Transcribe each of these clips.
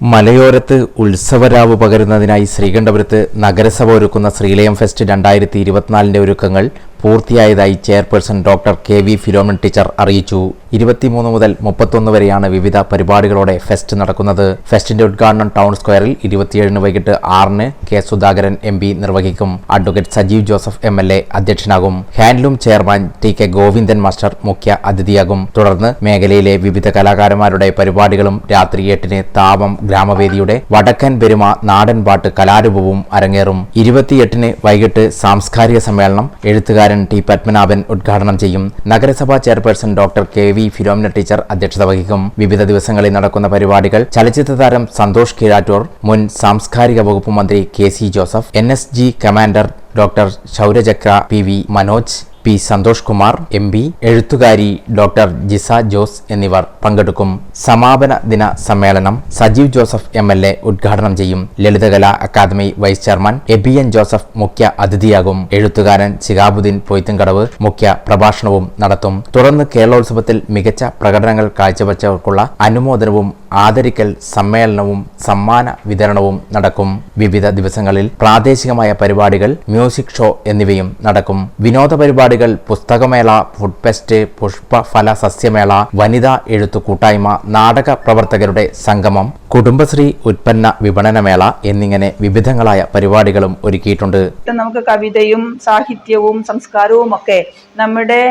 മലയോരത്ത് ഉത്സവരാവ് പകരുന്നതിനായി ശ്രീകണ്ഠപുരത്ത് നഗരസഭ ഒരുക്കുന്ന ശ്രീലയം ഫെസ്റ്റ് രണ്ടായിരത്തി ഇരുപത്തിനാലിന്റെ ഒരുക്കങ്ങൾ പൂർത്തിയായതായി chairperson doctor K V Philomen teacher അറിയിച്ചു. ഇരുപത്തിമൂന്ന് മുതൽ മുപ്പത്തൊന്ന് വരെയാണ് വിവിധ പരിപാടികളോടെ ഫെസ്റ്റ് നടക്കുന്നത്. ഫെസ്റ്റിന്റെ ഉദ്ഘാടനം ടൗൺ സ്ക്വയറിൽ ഇരുപത്തിയേഴിന് വൈകിട്ട് ആറിന് കെ സുധാകരൻ എം പി നിർവഹിക്കും. Advocate Sajeev Joseph M L A അധ്യക്ഷനാകും. Handloom chairman T K Govindan master മുഖ്യ അതിഥിയാകും. തുടർന്ന് മേഖലയിലെ വിവിധ കലാകാരന്മാരുടെ പരിപാടികളും രാത്രി എട്ടിന് താപം ഗ്രാമവേദിയുടെ വടക്കൻ പെരുമ നാടൻപാട്ട് കലാരൂപവും അരങ്ങേറും. ഇരുപത്തിയെട്ടിന് വൈകിട്ട് സാംസ്കാരിക സമ്മേളനം എഴുത്തുകാരൻ ടി പത്മനാഭൻ ഉദ്ഘാടനം ചെയ്യും. നഗരസഭാ chairperson doctor K V Phiromina teacher അധ്യക്ഷത വഹിക്കും. വിവിധ ദിവസങ്ങളിൽ നടക്കുന്ന പരിപാടികൾ ചലച്ചിത്ര താരം സന്തോഷ് കിരാറ്റൂർ മുൻ സാംസ്കാരിക വകുപ്പ് മന്ത്രി K C Joseph N S G commander doctor Shauryachakra P V Manoj P Santhosh Kumar M P എഴുത്തുകാരി ഡോക്ടർ ജിസ ജോസ് എന്നിവർ പങ്കെടുക്കും. സമാപന ദിന സമ്മേളനം Sajeev Joseph M L A ഉദ്ഘാടനം ചെയ്യും. Lalithakala academy vice chairman Ebian Joseph മുഖ്യ അതിഥിയാകും. എഴുത്തുകാരൻ ശിഹാബുദ്ദീൻ പൊയ്ത്തുംകടവ് മുഖ്യ പ്രഭാഷണവും നടത്തും. തുടർന്ന് കേരളോത്സവത്തിൽ മികച്ച പ്രകടനങ്ങൾ കാഴ്ചവെച്ചവർക്കുള്ള അനുമോദനവും ആദരിക്കൽ സമ്മേളനവും സമ്മാന വിതരണവും നടക്കും. വിവിധ ദിവസങ്ങളിൽ പ്രാദേശികമായ പരിപാടികൾ മ്യൂസിക് ഷോ എന്നിവയും നടക്കും. വിനോദ പരിപാടികൾ പുസ്തകമേള ഫുഡ് ഫെസ്റ്റ് പുഷ്പഫല സസ്യമേള വനിതാ എഴുത്തു കൂട്ടായ്മ നാടക പ്രവർത്തകരുടെ സംഗമം കുടുംബശ്രീ ഉൽപ്പന്ന വിപണനമേള എന്നിങ്ങനെ വിവിധങ്ങളായ പരിപാടികളും ഒരുക്കിയിട്ടുണ്ട്. നമുക്ക് കവിതയും സാഹിത്യവും സംസ്കാരവും ഒക്കെ നമ്മുടെ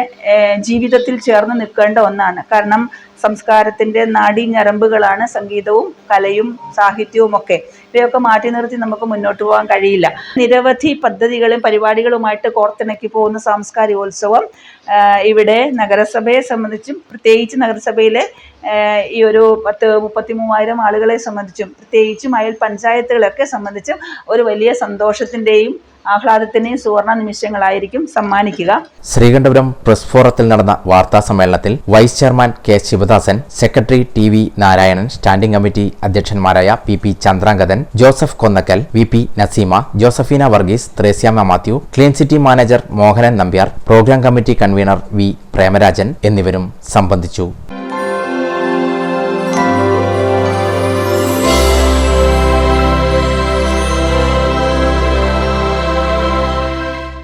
ജീവിതത്തിൽ ചേർന്ന് നിൽക്കേണ്ട ഒന്നാണ്. കാരണം സംസ്കാരത്തിന്റെ നാഡീ ഞരമ്പുകളാണ് സംഗീതവും കലയും സാഹിത്യവും ഒക്കെ. ഇവയൊക്കെ മാറ്റി നിർത്തി നമുക്ക് മുന്നോട്ട് പോകാൻ കഴിയില്ല. നിരവധി പദ്ധതികളും പരിപാടികളുമായിട്ട് കോർത്തിണക്കി പോകുന്ന സാംസ്കാരികോത്സവം ഇവിടെ നഗരസഭയെ സംബന്ധിച്ചും പ്രത്യേകിച്ച് നഗരസഭയിലെ ഈ ഒരു പത്ത് മുപ്പത്തി മൂവായിരം ആളുകളെ സംബന്ധിച്ചും പ്രത്യേകിച്ചും അയൽ പഞ്ചായത്തുകളൊക്കെ സംബന്ധിച്ചും ഒരു വലിയ സന്തോഷത്തിന്റെയും ആഹ്ലാദത്തിന്റെയും സുവർണ നിമിഷങ്ങളായിരിക്കും സമ്മാനിക്കുക. ശ്രീകണ്ഠപുരം പ്രസ് ഫോറത്തിൽ നടന്ന വാർത്താ സമ്മേളനത്തിൽ vice chairman K Sivadasan secretary T V Narayanan standing committee അധ്യക്ഷന്മാരായ P P Chandrangathan Joseph Konnakkal V P Naseema Josephina Varghese Threasiamma Mathew clean city manager Mohanan Nambiar programme committee convener V Premarajan എന്നിവരും സംബന്ധിച്ചു.